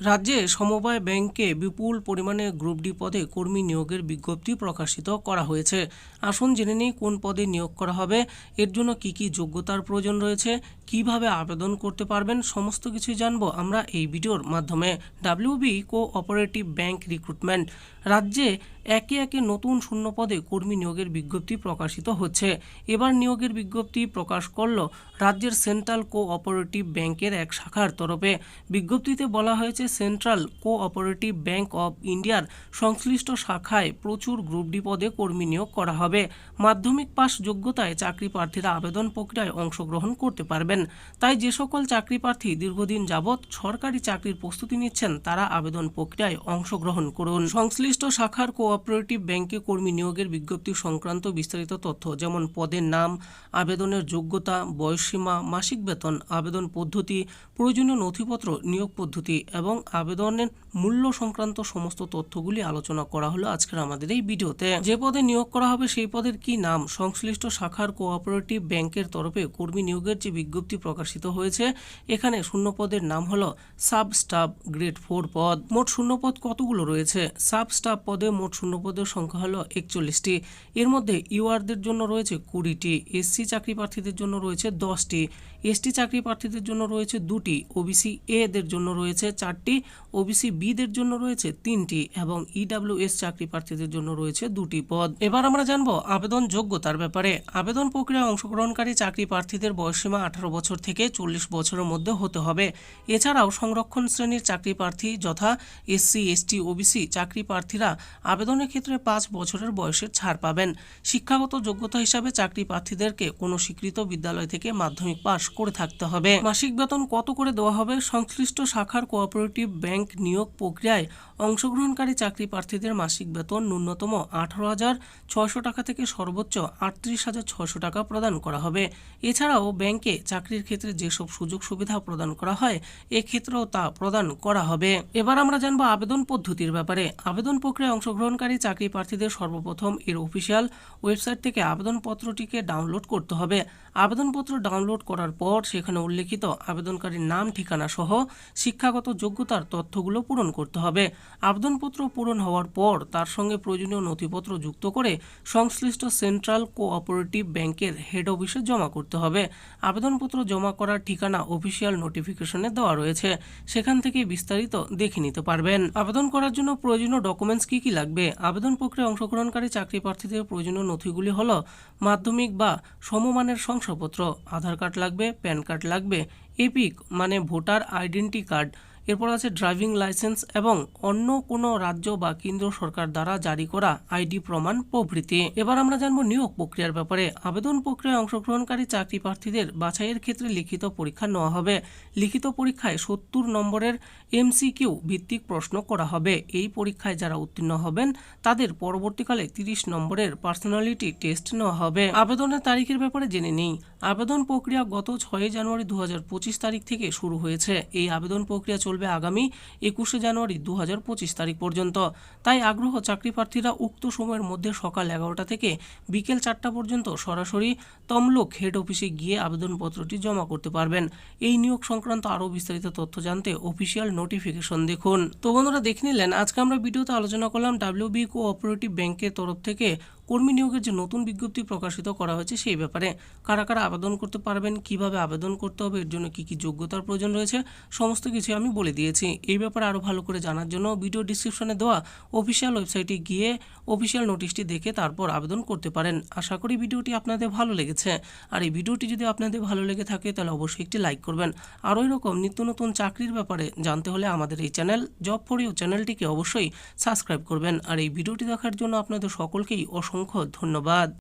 রাজ্যে সমবায় ব্যাংকে বিপুল পরিমাণে গ্রুপ ডি পদে কর্মী নিয়োগের বিজ্ঞপ্তি প্রকাশিত করা হয়েছে। আসুন জেনে নিই কোন পদে নিয়োগ করা হবে। এর জন্য কি কি যোগ্যতার প্রয়োজন রয়েছে? কীভাবে আবেদন করতে পারবেন? সমস্ত কিছুই জানব আমরা এই ভিডিওর মাধ্যমে। WB cooperative bank recruitment রাজ্যে একে একে নতুন শূন্য পদে কর্মী নিয়োগের বিজ্ঞপ্তি প্রকাশিত হচ্ছে। এবার নিয়োগের বিজ্ঞপ্তি প্রকাশ করল রাজ্যের সেন্ট্রাল কো অপারেটিভ ব্যাংকের এক শাখার তরফে। বিজ্ঞপ্তিতে বলা হয়েছে, central cooperative bank of ইন্ডিয়ার সংশ্লিষ্ট শাখায় প্রচুর গ্রুপ ডি পদে কর্মী নিয়োগ করা হবে। মাধ্যমিক পাস যোগ্যতায় চাকরি প্রার্থীরা আবেদন প্রক্রিয়ায় অংশগ্রহণ করতে পারবেন। তাই যে সকল চাকরি প্রার্থী দীর্ঘদিন যাবৎ সরকারি চাকরির প্রস্তুতি নিচ্ছেন, তারা আবেদন প্রক্রিয়ায় অংশগ্রহণ করুন। সংশ্লিষ্ট শাখার কোঅপারেটিভ ব্যাংকে কর্মী নিয়োগের বিজ্ঞপ্তি সংক্রান্ত বিস্তারিত তথ্য, যেমন পদের নাম, আবেদনের যোগ্যতা, বয়সসীমা, মাসিক বেতন, আবেদন পদ্ধতি, প্রয়োজনীয় নথিপত্র, নিয়োগ পদ্ধতি এবং আবেদনের মূল্য সংক্রান্ত সমস্ত তথ্যগুলি আলোচনা করা হলো আজকের আমাদের এই ভিডিওতে। যে পদে নিয়োগ করা হবে সেই পদের কি নাম? সংশ্লিষ্ট শাখার কোঅপারেটিভ ব্যাংকের তরফে কর্মী নিয়োগের যে বিজ্ঞপ্তি প্রকাশিত হয়েছে, এখানে শূন্য পদের নাম হলো সাব স্টাফ গ্রেড ফোর পদ। মোট শূন্য পদ কতগুলো রয়েছে? সাব স্টাফ পদে মোট শূন্য পদের সংখ্যা হলো একচল্লিশটি। এর মধ্যে ইউআরদের জন্য রয়েছে কুড়িটি, এসসি চাকরি প্রার্থীদের জন্য রয়েছে দশটি, এসটি চাকরি প্রার্থীদের জন্য রয়েছে দুটি, ওবিসি এদের জন্য রয়েছে চারটি, ওবিসি বিদের জন্য রয়েছে তিনটি এবং ইডাব্লিউএস চাকরি প্রার্থীদের জন্য রয়েছে দুটি পদ। এবার আমরা জানব আবেদন যোগ্যতার ব্যাপারে। আবেদন প্রক্রিয়ায় অংশগ্রহণকারী চাকরি প্রার্থীদের বয়সসীমা আঠারো বছর থেকে চল্লিশ বছরের মধ্যে হতে হবে। এছাড়াও সংরক্ষণ শ্রেণির চাকরি প্রার্থী যথা এসসি, এসটি, ওবিসি চাকরি প্রার্থীরা আবেদনের ক্ষেত্রে পাঁচ বছরের বয়সের ছাড় পাবেন। শিক্ষাগত যোগ্যতা হিসাবে চাকরি প্রার্থীদেরকে কোনো স্বীকৃত বিদ্যালয় থেকে মাধ্যমিক পাশ করে থাকতে হবে। মাসিক বেতন কত করে দেওয়া হবে? সংশ্লিষ্ট শাখার কোঅপারেটিভ ব্যাংক নিয়োগ প্রক্রিয়ায় অংশগ্রহণকারী চাকরি প্রার্থীদের মাসিক বেতন ন্যূনতম আঠারো হাজার ছয়শো টাকা থেকে সর্বোচ্চ আটত্রিশ হাজার ছয়শো টাকা প্রদান করা হবে। এছাড়াও ব্যাংকে চাকরির ক্ষেত্রে যেসব সুযোগ সুবিধা প্রদান করা হয়, এক্ষেত্রেও তা প্রদান করা হবে। এবার আমরা জানব আবেদন পদ্ধতির ব্যাপারে। আবেদন প্রক্রিয়ায় অংশগ্রহণকারী চাকরি প্রার্থীদের সর্বপ্রথম এর অফিসিয়াল ওয়েবসাইট থেকে আবেদনপত্রটিকে ডাউনলোড করতে হবে। আবেদনপত্র ডাউনলোড করার পর সেখানে উল্লেখিত আবেদনকারীর নাম, ঠিকানা সহ শিক্ষাগত যোগ্যতার তথ্যগুলো পূরণ করতে হবে। আবেদনপত্র পূরণ হওয়ার পর তার সঙ্গে প্রয়োজনীয় নথিপত্র যুক্ত করে সংশ্লিষ্ট সেন্ট্রাল কোঅপারেটিভ ব্যাংকের হেড অফিসে জমা করতে হবে। আবেদনপত্র জমা করার ঠিকানা অফিসিয়াল নোটিফিকেশনে দেওয়া রয়েছে। সেখান থেকে বিস্তারিত দেখে নিতে পারবেন। আবেদন করার জন্য প্রয়োজনীয় ডকুমেন্টস কি কি লাগবে? আবেদন প্রক্রিয়া অংশগ্রহণকারী চাকরি প্রার্থীদের প্রয়োজনীয় নথিগুলি হল মাধ্যমিক বা সমমানের শংসাপত্র, আধার কার্ড লাগবে, প্যান কার্ড লাগবে, এপিক মানে ভোটার আইডেন্টি কার্ড এরপর আছে ড্রাইভিং লাইসেন্স এবং অন্য কোনো রাজ্য বা কেন্দ্র সরকার দ্বারা জারি করা আইডি প্রমাণ প্রভৃতি। এবার আমরা জানব নিয়োগ প্রক্রিয়ার ব্যাপারে। আবেদন প্রক্রিয়ায় অংশগ্রহণকারী চাকরি প্রার্থীদের বাছাইয়ের ক্ষেত্রে লিখিত পরীক্ষা নেওয়া হবে। লিখিত পরীক্ষায় সত্তর নম্বরের এমসিকিউ ভিত্তিক প্রশ্ন করা হবে। এই পরীক্ষায় যারা উত্তীর্ণ হবেন, তাদের পরবর্তীকালে তিরিশ নম্বরের পার্সোনালিটি টেস্ট নেওয়া হবে। আবেদনের তারিখের ব্যাপারে জেনে নেই। আবেদন প্রক্রিয়া গত ছয় জানুয়ারি দু হাজার পঁচিশ তারিখ থেকে শুরু হয়েছে। এই আবেদন প্রক্রিয়া চলবে আগামী একুশে জানুয়ারি দু পঁচিশ তারিখ পর্যন্ত। তাই আগ্রহ চাকরি প্রার্থীরা উক্ত সময়ের মধ্যে সকাল এগারোটা থেকে বিকেল চারটা পর্যন্ত সরাসরি তমলুক হেড অফিসে গিয়ে আবেদনপত্রটি জমা করতে পারবেন। এই নিয়োগ সংক্রান্ত আরও বিস্তারিত তথ্য জানতে অফিসিয়াল নোটিফিকেশন দেখুন। তো বন্ধুরা দেখে নিলেন, আজকে আমরা ভিডিওতে আলোচনা করলাম ডাব্লিউবি কো অপারেটিভ ব্যাংকের তরফ থেকে কর্মী নিয়োগের যে নতুন বিজ্ঞপ্তি প্রকাশিত করা হয়েছে সেই ব্যাপারে কারা কারা আবেদন করতে পারবেন, কীভাবে আবেদন করতে হবে, এর জন্য কি কি যোগ্যতার প্রয়োজন রয়েছে, সমস্ত কিছু আমি বলে দিয়েছি। এই ব্যাপারে আরও ভালো করে জানার জন্য ভিডিও ডিসক্রিপশনে দেওয়া অফিসিয়াল ওয়েবসাইটে গিয়ে অফিসিয়াল নোটিশটি দেখে তারপর আবেদন করতে পারেন। আশা করি ভিডিওটি আপনাদের ভালো লেগেছে। আর এই ভিডিওটি যদি আপনাদের ভালো লেগে থাকে তাহলে অবশ্যই একটি লাইক করবেন। আরও এরকম নিত্য নতুন চাকরির ব্যাপারে জানতে হলে আমাদের এই চ্যানেল জব ফর ইউ চ্যানেলটিকে অবশ্যই সাবস্ক্রাইব করবেন। আর এই ভিডিওটি দেখার জন্য আপনাদের সকলকেই অসংখ্য ধন্যবাদ।